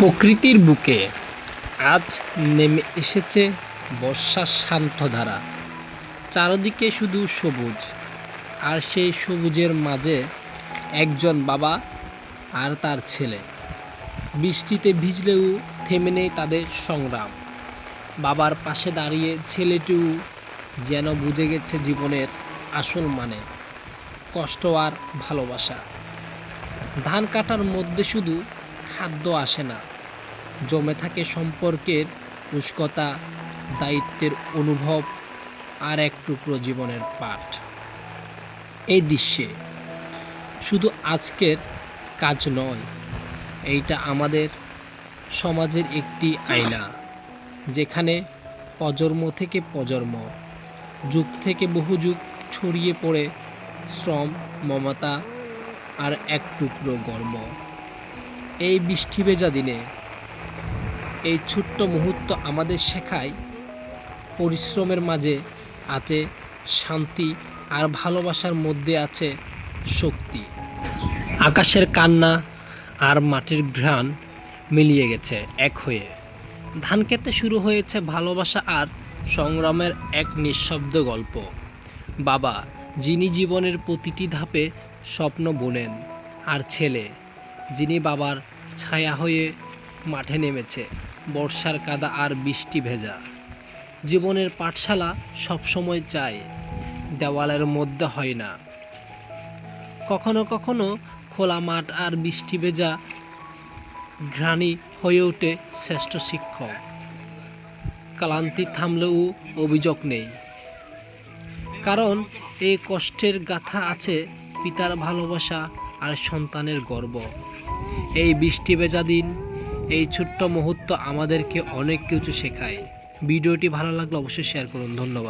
প্রকৃতির বুকে আজ নেমে এসেছে বর্ষার শান্ত ধারা। চারদিকে শুধু সবুজ, আর সেই সবুজের মাঝে একজন বাবা আর তার ছেলে। বৃষ্টিতে ভিজলেও থেমে নেই তাদের সংগ্রাম। বাবার পাশে দাঁড়িয়ে ছেলেটিও যেন বুঝে গেছে জীবনের আসল মানে কষ্ট আর ভালোবাসা। ধান কাটার মধ্যে শুধু খাদ্য আসে না। জমে থাকে সম্পর্কের উষ্কতা দায়িত্বের অনুভব আর এক টুকরো জীবনের পাঠ। এই দৃশ্যে শুধু আজকের কাজ নয়, এইটা আমাদের সমাজের একটি আয়না, যেখানে প্রজন্ম থেকে প্রজন্ম, যুগ থেকে বহু যুগ ছড়িয়ে পড়ে শ্রম, মমতা আর এক টুকরো গর্ব। এই বৃষ্টি ভেজা দিনে এই ছোট্ট মুহূর্ত আমাদের শেখায় পরিশ্রমের মাঝে আছে শান্তি আর ভালোবাসার মধ্যে আছে শক্তি। আকাশের কান্না আর মাটির ঘ্রাণ মিলিয়ে গেছে এক হয়ে। ধান খেতে শুরু হয়েছে ভালোবাসা আর সংগ্রামের এক নিঃশব্দ গল্প। বাবা, যিনি জীবনের প্রতিটি ধাপে স্বপ্ন বোনেন, আর ছেলে যিনি বাবার ছায়া হয়ে মাঠে নেমেছে, বর্ষার কাদা আর বৃষ্টি ভেজা। জীবনের পাঠশালা সবসময় চায়, দেওয়ালের মধ্যে হয় না। কখনো কখনো খোলা মাঠ আর বৃষ্টি ভেজা ঘ্রাণী হয়ে ওঠে শ্রেষ্ঠ শিক্ষক। ক্লান্তি থামলেও অভিযোগ নেই। কারণ এই কষ্টের গাথা আছে পিতার ভালোবাসা আর সন্তানের গর্ব। এই বৃষ্টি ভেজা দিন, এই ছোট্ট মুহূর্ত আমাদেরকে অনেক কিছু শেখায়। ভিডিওটি ভালো লাগলে অবশ্যই শেয়ার করুন। ধন্যবাদ।